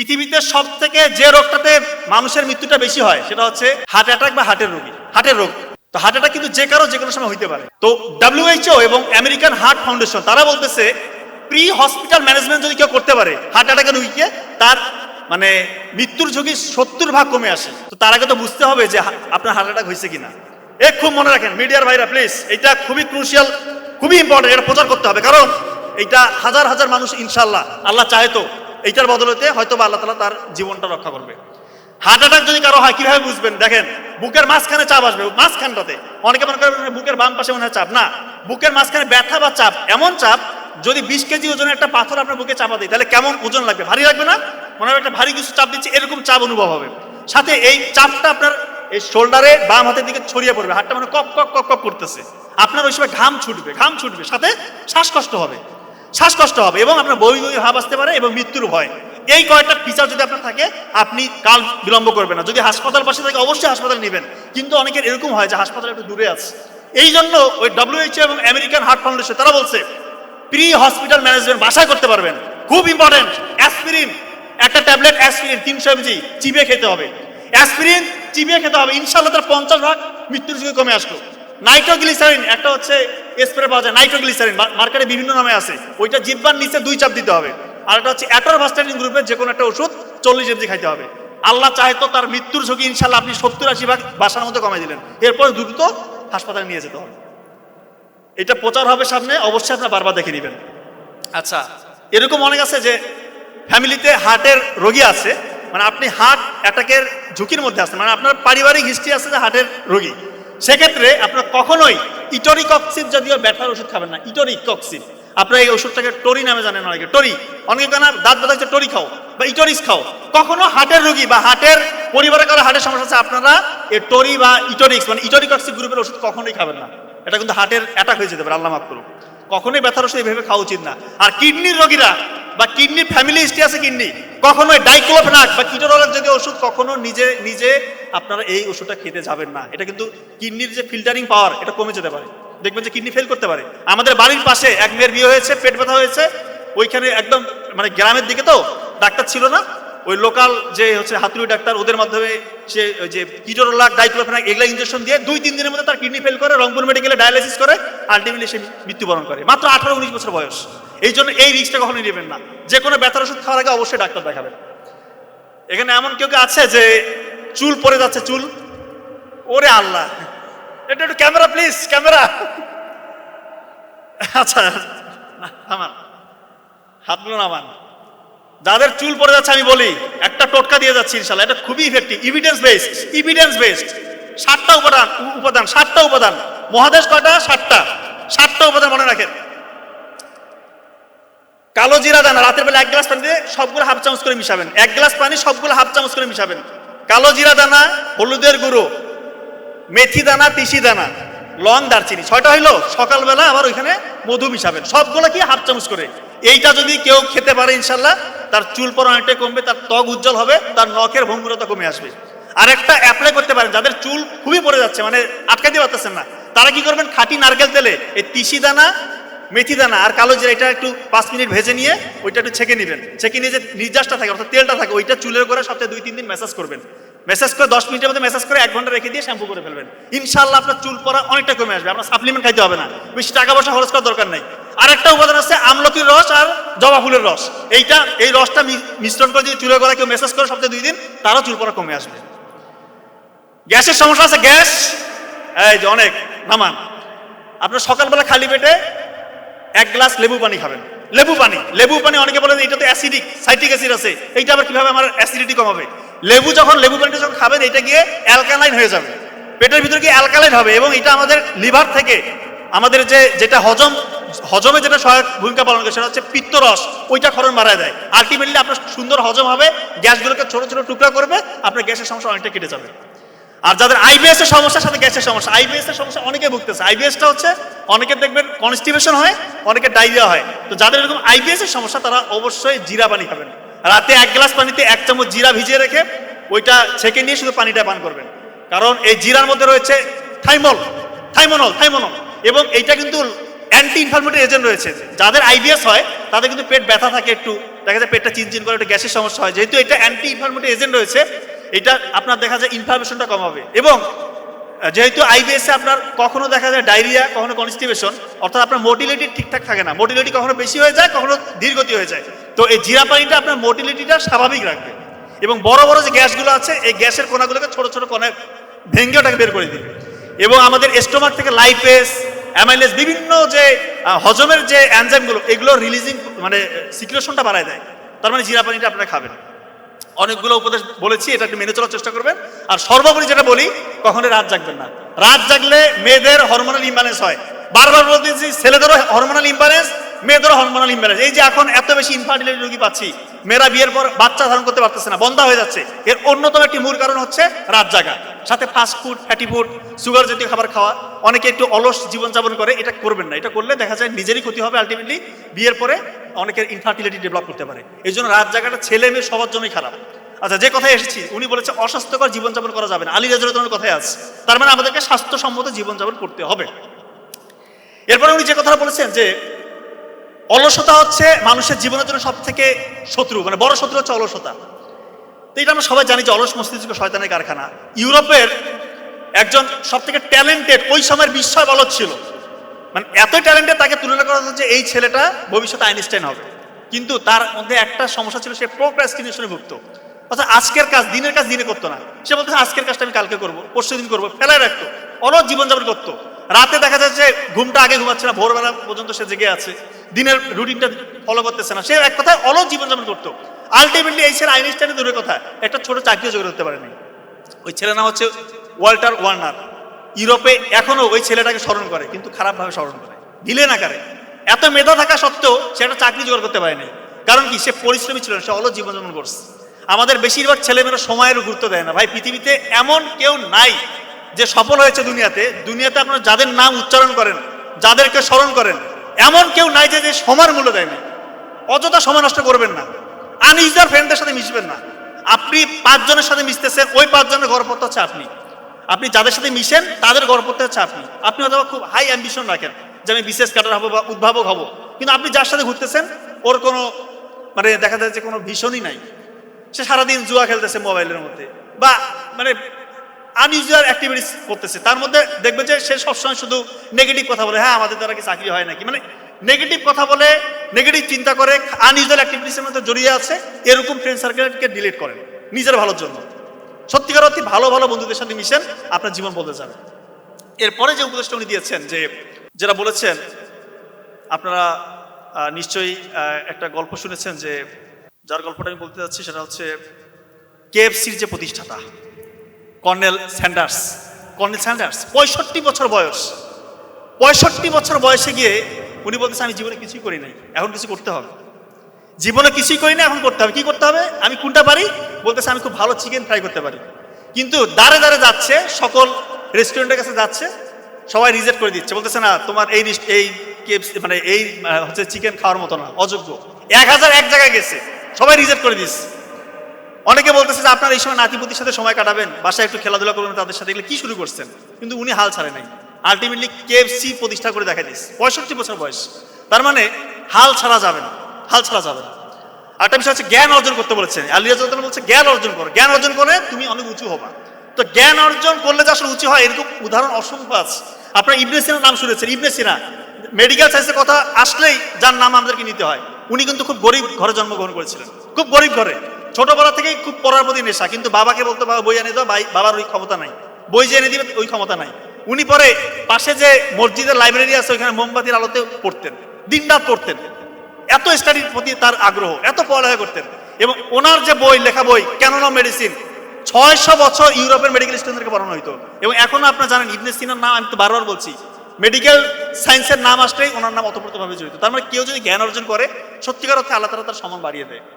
পৃথিবীতে সব থেকে যে রোগটাতে মানুষের মৃত্যুটা বেশি হয়, সেটা হচ্ছে হার্ট অ্যাটাক বা হার্টের রোগী। হার্টের রোগ। তো হার্ট অ্যাটাক কিন্তু যে কারও, যে কোনো সময় হইতে পারে। তো ডাব্লিউএইচও এবং আমেরিকান হার্ট ফাউন্ডেশন তারা বলতেছে প্রি হসপিটাল ম্যানেজমেন্ট যদি কেউ করতে পারে হার্ট অ্যাটাকের রোগীকে, তার মানে মৃত্যুর ঝুঁকি সত্তর ভাগ কমে আসে। তো তার আগে তো বুঝতে হবে যে আপনার হার্ট অ্যাটাক হয়েছে কিনা। এ খুব মনে রাখেন মিডিয়ার ভাইরা প্লিজ এটা খুবই ক্রুশিয়াল খুবই ইম্পর্টেন্ট এটা প্রচার করতে হবে। কারণ এইটা হাজার হাজার মানুষ ইনশাল্লাহ আল্লাহ চায় তো। এইটার বদলতে হয়তো বা আল্লাহ তালা তার জীবনটা রক্ষা করবে। হার্ট অ্যাটাক যদি কারও হয়, কীভাবে বুঝবেন? দেখেন, বুকের মাঝখানে চাপ আসবে, মাঝখানটাতে। অনেকে মনে করেন বুকের বাম পাশে মনে হয় চাপ। না, বুকের মাঝখানে ব্যথা বা চাপ, এমন চাপ, যদি বিশ কেজি ওজনের একটা পাথর আপনার বুকে চাপা দেয়, তাহলে কেমন ওজন লাগবে? ভারী লাগবে না? মনে হয় একটা ভারী কিছু চাপ দিচ্ছে, এরকম চাপ অনুভব হবে। সাথে এই চাপটা আপনার এই শোল্ডারে বাম হাতের দিকে ছড়িয়ে পড়বে, হাতটা মানে কপ কপ কপ কপ করতেছে। আপনার ওই সময় ঘাম ছুটবে ঘাম ছুটবে, সাথে শ্বাসকষ্ট হবে। শ্বাসকষ্ট হবে এবং আপনার বই বই ভাব আসতে পারে এবং মৃত্যুর ভয়। এই কয়েকটা ফিচার যদি আপনার থাকে, আপনি কাল বিলম্ব করবেন না। যদি হাসপাতাল পাশে থাকে, অবশ্যই হাসপাতাল নেবেন। কিন্তু অনেকের এরকম হয় যে হাসপাতাল একটু দূরে আছে। এই জন্য ওই ডব্লিউএইচও এবং আমেরিকান হার্ট ফাউন্ডেশন, তারা বলছে প্রি হসপিটাল ম্যানেজমেন্ট বাসায় করতে পারবেন। খুব ইম্পর্টেন্ট অ্যাসপিরিন একটা ট্যাবলেট অ্যাসপিরিন তিনশো এমজি চিবিয়ে খেতে হবে। অ্যাসপিরিন চিবিয়ে খেতে হবে। ইনশাল্লাহ তার পঞ্চাশ ভাগ মৃত্যুর ঝুঁকি কমে আসলো নাইট্রোগ্লিসারিন একটা হচ্ছে স্প্রে পাওয়া যায়, নাইট্রোগ্লিসারিন মার্কেটে বিভিন্ন নামে আছে। ওইটা জিব্বার নিচে দুই চাপ দিতে হবে। আর এটা হচ্ছে অ্যাটোরভাস্টালিন গ্রুপের যে কোনো একটা ওষুধ চল্লিশ এমজি খাইতে হবে। আল্লাহ চাহে তো তার মৃত্যুর ঝুঁকি ইনশাল্লাহ আপনি সত্তর আশি ভাগ বাসার মধ্যে কমাই দিলেন। এরপর দ্রুত হাসপাতালে নিয়ে যেতে হবে। এটা প্রচার হবে সামনে, অবশ্যই আপনার বারবার দেখে নেবেন। আচ্ছা এরকম অনেক আছে যে ফ্যামিলিতে হার্টের রোগী আছে মানে আপনি হার্ট অ্যাটাকের ঝুঁকির মধ্যে আছেন মানে আপনার পারিবারিক হিস্ট্রি আছে যে হার্টের রোগী। সেক্ষেত্রে আপনার কখনোই ইটোরিকক্সিন যদিও ব্যথার ওষুধ খাবেন না, ইটোরিকক্সিন। আপনার এই ওষুধটাকে টরি নামে জানেন অনেকে। টরি, অনেকে কেন দাঁত ব্যথা হচ্ছে টরি খাও বা ইটোরিস খাও। কখনো হার্টের রোগী বা হার্টের পরিবারে কারও হার্টের সমস্যা আছে, আপনারা এই টরি বা ইটোরিক্স মানে ইটোরিকক্সিন গ্রুপের ওষুধ কখনোই খাবেন না। এটা কিন্তু হার্টের অ্যাটাক হয়ে যেতে পারে, আল্লাহ মাফ করুন কখনোই ব্যথার ওষুধ এইভাবে খাওয়া উচিত না। আর কিডনির রোগীরা বা কিডনির ফ্যামিলি হিস্ট্রি আছে কিডনি, কখনোই ডাইক্লোফেনাক বা কিটোরলের যদি ওষুধ কখনো নিজে নিজে আপনারা এই ওষুধটা খেতে যাবেন না। এটা কিন্তু কিডনির যে ফিল্টারিং পাওয়ার এটা কমে যেতে পারে। দেখবেন যে কিডনি ফেল করতে পারে। আমাদের বাড়ির পাশে এক মেয়ের বিয়ে হয়েছে, পেট ব্যথা হয়েছে। ওইখানে একদম মানে গ্রামের দিকে তো ডাক্তার ছিল না। ওই লোকাল যে হচ্ছে হাতুড়ি ডাক্তার, ওদের মাধ্যমে সে যে কিটোরোলাক ডাইক্লোফেনাক এগুলা ইঞ্জেকশন দিয়ে দুই, তিন দিনের মধ্যে তার কিডনি ফেল করে, রংপুর মেডিকেলে ডায়ালিসিস করে আলটিমেটলি সে মৃত্যুবরণ করে। মাত্র আঠারো, উনিশ বছর বয়স। এই জন্য এই রিস্কটা কখনোই নেবেন না। যে কোনো ব্যথার ওষুধ খাওয়ার আগে অবশ্যই ডাক্তার দেখাবেন। এখানে এমন কেউ কেউ আছে যে চুল পরে যাচ্ছে, চুল। ওরে আল্লাহ। এটা একটু ক্যামেরা, প্লিজ, ক্যামেরা। আচ্ছা আমার। হাতগুলো নামান। যাদের চুল পড়ে যাচ্ছে, আমি বলি, একটা টোটকা দিয়ে যাচ্ছি, ইনশাল্লাহ। এটা খুবই effective evidence based evidence based সাতটা উপাদান উপাদান সাতটা উপাদান। মহাদেশ কয়টা? সাতটা সাতটা উপাদান মনে রাখেন। কালো জিরা দানা, রাতের বেলা এক গ্লাস পানি দিয়ে সবগুলো হাফ চামচ করে মিশাবেন। এক গ্লাস পানি, সবগুলো হাফ চামচ করে মিশাবেন। কালো জিরা দানা, হলুদের গুঁড়ো, মেথি দানা, তিসি দানা, লং দারচিনি। ছয়টা হইল সকালবেলা আবার ওইখানে মধু মিশাবেন। সবগুলো কি হাফ চামচ করে। এইটা যদি কেউ খেতে পারে ইনশাল্লাহ, তার চুল পর অনেকটাই কমবে, তার ত্বক উজ্জ্বল হবে, তার নখের ভঙ্গুরতা কমে আসবে। আর একটা অ্যাপ্লাই করতে পারেন, যাদের চুল খুবই পড়ে যাচ্ছে মানে আটকাতে পারতেছেন না, তারা কি করবেন? খাঁটি নারকেল তেলে এই তিসি দানা, মেথি দানা আর কালো জিরা, এটা একটু পাঁচ মিনিট ভেজে নিয়ে ওইটা একটু ছেঁকে নেবেন। ছেঁকে নিয়ে যে নির্যাসটা থাকে, অর্থাৎ তেলটা থাকে, ওইটা চুলের করে সপ্তাহে দুই তিন দিন ম্যাসাজ করবেন। মেসেজ করে দশ মিনিটের মধ্যে মেসেজ করে এক ঘণ্টা রেখে দিয়ে শ্যাম্পু করে ফেলবেন। ইনশাল্লাহ আপনার চুল পড়া অনেকটা কমে আসবে, আপনার সাপ্লিমেন্ট খাইতে হবে না। বেশি টাকা পয়সা খরচ করার দরকার নেই। আর একটা উপাদান আছে আমলকির রস আর জবা ফুলের রস। এইটা, এই রসটা মিশ্রণ করে যদি চুলের গোড়া কেউ মেসেজ করে সপ্তাহে দুই দিন, তারও চুল পড়া কমে আসবে। গ্যাসের সমস্যা আছে, গ্যাস। এই যে অনেক, নামান। আপনার সকালবেলা খালি পেটে এক গ্লাস লেবু পানি খাবেন। লেবু পানি লেবু পানি অনেকে বলেন এটা তো অ্যাসিডিক সাইট্রিক অ্যাসিড আছে। এইটা আবার কীভাবে আমার অ্যাসিডিটি কমাবে? লেবু যখন লেবু পানিটা যখন খাবেন, এটা গিয়ে অ্যালকালাইন হয়ে যাবে। পেটের ভিতরে গিয়ে অ্যালকালাইন হবে এবং এটা আমাদের লিভার থেকে আমাদের যে, যেটা হজম, হজমে যেটা সহায়ক ভূমিকা পালন করে, সেটা হচ্ছে পিত্তরস, ওইটা খরণ মারা দেয়। আলটিমেটলি আপনার সুন্দর হজম হবে, গ্যাসগুলোকে ছোট ছোট টুকরা করবে, আপনার গ্যাসের সমস্যা অনেকটা কেটে যাবে। আর যাদের আইবিএস এর সমস্যার সাথে গ্যাসের সমস্যা আইবিএস এর সমস্যা অনেকে ভুগতেছে। আইবিএসটা হচ্ছে, অনেকে দেখবেন কনস্টিপেশন হয় অনেকের ডায়রিয়া হয়। তো যাদের এরকম আইবিএস এর সমস্যা, তারা অবশ্যই জিরা পানি খাবেন। রাতে এক গ্লাস পানিতে এক চামচ জিরা ভিজিয়ে রেখে ওইটা ছেঁকে নিয়ে শুধু পানিটা পান করবেন। কারণ এই জিরার মধ্যে রয়েছে থাইমল, থাইমোনল থাইমোনল এবং এইটা কিন্তু অ্যান্টি ইনফ্লামেটরি এজেন্ট রয়েছে। যাদের আইবিএস হয়, তাদের কিন্তু পেট ব্যথা থাকে একটু, দেখা যায় পেটটা চিনচিন করে, একটা গ্যাসের সমস্যা হয়। যেহেতু এটা অ্যান্টি ইনফ্লামেটরি এজেন্ট রয়েছে, এটা আপনার দেখা যায় ইনফ্লামেশনটা কমাবে এবং যেহেতু আইবিএসে আপনার কখনো দেখা যায় ডায়রিয়া, কখনো কনস্টিপেশন অর্থাৎ আপনার মোটিলিটি ঠিকঠাক থাকে না। মোটিলিটি কখনো বেশি হয়ে যায়, কখনো ধীরগতি হয়ে যায়। তো এই জিরা পানিটা আপনার মোটিলিটিটা স্বাভাবিক রাখবে। এবং বড় বড় যে গ্যাসগুলো আছে, এই গ্যাসের কণাগুলোকে ছোট ছোট কণায় ভেঙে ওটাকে বের করে দিবে। এবং আমাদের স্টোমাক থেকে লাইপেস অ্যামাইলেস বিভিন্ন যে হজমের যে অ্যানজাইমগুলো এগুলো রিলিজিং মানে সিকুলেশনটা বাড়ায় দেয়। তার মানে জিরা পানিটা আপনারা খাবেন। অনেকগুলো উপদেশ বলেছি, এটা একটু মেনে চলার চেষ্টা করবেন। আর সর্বোপরি যেটা বলি কখনো রাত জাগবেন না। রাত জাগলে মেয়েদের হরমোনাল ইমব্যালেন্স হয়। বারবার বলতেছি ছেলেদেরও হরমোনাল ইমব্যালেন্স মেয়েদেরও হরমোনাল ইমব্যালেন্স এই যে এখন এত বেশি ইনফার্টিলিটি রোগী পাচ্ছি, মেয়েরা বিয়ের পর বাচ্চা ধারণ করতে পারতেছে না, বন্ধ হয়ে যাচ্ছে। এর অন্যতম একটি মূল কারণ হচ্ছে রাত জাগা। সাথে fast food fatty food sugar জাতীয় খাবার খাওয়া। অনেকে একটু অলস জীবনযাপন করে, এটা করবেন না। এটা করলে দেখা যায় নিজেরই ক্ষতি হবে আলটিমেটলি বিয়ের পরে অনেকের ইনফার্টিলিটি ডেভেলপ করতে পারে। এই জন্য রাত জাগাটা ছেলে মেয়ে সবার জন্যই খারাপ। আচ্ছা যে কথায় এসেছি, উনি বলেছে, অস্বাস্থ্যকর জীবনযাপন করা যাবে না। আলী রাজুলের কথায় আছে। তার মানে আমাদেরকে স্বাস্থ্যসম্মত জীবনযাপন করতে হবে। এরপরে উনি যে কথা বলেছেন যে, অলসতা হচ্ছে মানুষের জীবনের জন্য সব থেকে শত্রু মানে বড় শত্রু হচ্ছে অলসতা। তো এটা আমরা সবাই জানি যে অলস মস্তিষ্ক শয়তানের কারখানা। ইউরোপের একজন সব থেকে ট্যালেন্টেড ওই সময়ের বিস্ময় বলদ ছিল। মানে এত ট্যালেন্টে তাকে তুলনা করা হচ্ছে এই ছেলেটা ভবিষ্যতে আইনস্টাইন হবে। কিন্তু তার মধ্যে একটা সমস্যা ছিল, সে প্রোক্রাস্টিনেশনে ভুগত। অর্থাৎ আজকের কাজ দিনের কাজ দিনে করতো না। সে বলতো, আজকের কাজটা আমি কালকে করব, পরশু দিন করব। ফেলায় রাখতো। অলস জীবনযাপন করতো। রাতে দেখা যাচ্ছে ঘুমটা আগে ঘুমাচ্ছে না, ভোরবেলা পর্যন্ত সে জেগে আছে। দিনের রুটিনটা ফলো করতেছে না। সে এক কথায় অলস জীবনযাপন করতো। আলটিমেটলি এই ছেলে আইনস্টাইনের দূরের কথা। একটা ছোট চাকরিও জোগাড় করতে পারেনি। ওই ছেলের নাম হচ্ছে ওয়াল্টার ওয়ার্নার। ইউরোপে এখনও ওই ছেলেটাকে স্মরণ করে, কিন্তু খারাপভাবে স্মরণ করে। দিলে না কারে? এত মেধা থাকা সত্ত্বেও সে একটা চাকরি জোগাড় করতে পারেনি। কারণ কি? সে পরিশ্রমী ছিল সে অলস জীবনযাপন করছে। আমাদের বেশিরভাগ ছেলেমেয়েরা সময়ের গুরুত্ব দেয় না। ভাই, পৃথিবীতে এমন কেউ নাই যে সফল হয়েছে দুনিয়াতে। দুনিয়াতে আপনারা যাদের নাম উচ্চারণ করেন, যাদেরকে স্মরণ করেন, এমন কেউ নাই যে যে সময়ের মূল্য দেয় না অযথা সময় নষ্ট করবেন না। আনইউজার ফ্রেন্ডদের সাথে মিশবেন না। আপনি পাঁচজনের সাথে মিশতেছেন, ওই পাঁচজনের গড়পত্র হচ্ছে আপনি। আপনি যাদের সাথে মিশেন, তাদের গড়পত্র হচ্ছে আপনি। আপনি অথবা খুব হাই অ্যাম্বিশন রাখেন যে আমি বিশেষ কাটার হব বা উদ্ভাবক হব। কিন্তু আপনি যার সাথে ঘুরতেছেন, ওর কোনো মানে দেখা যায় যে কোনো ভীষণই নাই। সে সারাদিন জুয়া খেলতেছে মোবাইলের মধ্যে। বা মানে আনইউজুয়াল অ্যাক্টিভিটিস করতেছে। তার মধ্যে দেখবে যে সে সবসময় শুধু নেগেটিভ কথা বলে হ্যাঁ আমাদের দ্বারা কি চাকরি হয় নাকি? মানে নেগেটিভ কথা বলে নেগেটিভ চিন্তা করে আনইউজুয়াল অ্যাক্টিভিটিসের মধ্যে জড়িয়ে আছে, এরকম ফ্রেন্ড সার্কেলকে ডিলিট করেন নিজের ভালোর জন্য। সত্যিকার অর্থে ভালো ভালো বন্ধুদের সাথে মিশেন, আপনার জীবন বদলে যাবে। এরপরে যে উপদেশটা উনি দিয়েছেন, যে যেটা বলেছেন, আপনারা নিশ্চয়ই একটা গল্প শুনেছেন যে যার গল্পটা আমি বলতে যাচ্ছি সেটা হচ্ছে কেএফসির যে প্রতিষ্ঠাতা, কর্নেল স্যান্ডার্স কর্নেল স্যান্ডার্স, পঁয়ষট্টি বছর বয়স। পঁয়ষট্টি বছর বয়সে গিয়ে উনি বলতেছে, আমি জীবনে কিছুই করি নাই, এখন কিছু করতে হবে। জীবনে কিছুই করি না, এখন করতে হবে। কি করতে হবে? আমি কোনটা পারি? বলতেছে, আমি খুব ভালো চিকেন ফ্রাই করতে পারি। কিন্তু দাঁড়ে দাঁড়ে যাচ্ছে, সকল রেস্টুরেন্টের কাছে যাচ্ছে, সবাই রিজেক্ট করে দিচ্ছে। বলতেছে, না, তোমার এই এই মানে এই হচ্ছে চিকেন খাওয়ার মতো না, অযোগ্য। এক হাজার এক জায়গায় গেছে, সবাই রিজেক্ট করে দিচ্ছে। অনেকে বলতেছে যে, আপনার এই সময় নাতিপুতির সাথে সময় কাটাবেন, বাসায় একটু খেলাধুলা করবেন, তাদের সাথে এগুলো কি শুরু করছেন? কিন্তু উনি হাল ছাড়ে নাই। আলটিমেটলি কেএফসি প্রতিষ্ঠা করে দেখা দিস পঁয়ষট্টি বছর বয়স। তার মানে হাল ছাড়া যাবে না, হাল ছাড়া যাবে না। আরেকটা বিষয় হচ্ছে জ্ঞান অর্জন করতে বলেছেন। আলিয়া বলছে, জ্ঞান অর্জন করো। জ্ঞান অর্জন করে তুমি অনেক উঁচু হবা। তো জ্ঞান অর্জন করলে যে আসলে উঁচু হয়, এরকম উদাহরণ অসংখ্য আছে। আপনার ইবনে সিনার নাম শুনেছেন? ইবনে সিনা মেডিকেল সায়েন্সের কথা আসলেই যার নাম আমাদেরকে নিতে হয়। উনি কিন্তু খুব গরিব ঘরে জন্মগ্রহণ করেছিলেন। খুব গরিব ঘরে। ছোটবেলা থেকেই খুব পড়ার প্রতি নেশা। কিন্তু বাবাকে বলতো, বাবা, বই এনে দাও বাবার ওই ক্ষমতা নাই। বই যে এনে দিবে, ওই ক্ষমতা নাই। উনি পরে পাশে যে মসজিদের লাইব্রেরি আছে, ওইখানে মোমবাতির আলোতে পড়তেন। দিনরাত পড়তেন। এত স্টাডির প্রতি তার আগ্রহ, এত পড়ালেখা করতেন। এবং ওনার যে বই, লেখা বই কেন মেডিসিন ছয়শো বছর ইউরোপের মেডিকেল স্টুডেন্টকে পড়ানো হইতো। এবং এখনও আপনারা জানেন, ইবনে সিনার নাম, আমি তো বারবার বলছি মেডিকেল সায়েন্সের নাম আসলেই ওনার নাম অতপ্রতভাবে জড়িত। তার মানে কেউ যদি জ্ঞান অর্জন করে, সত্যিকার অর্থে আল্লাহ তারা তার সমান বাড়িয়ে দেয়।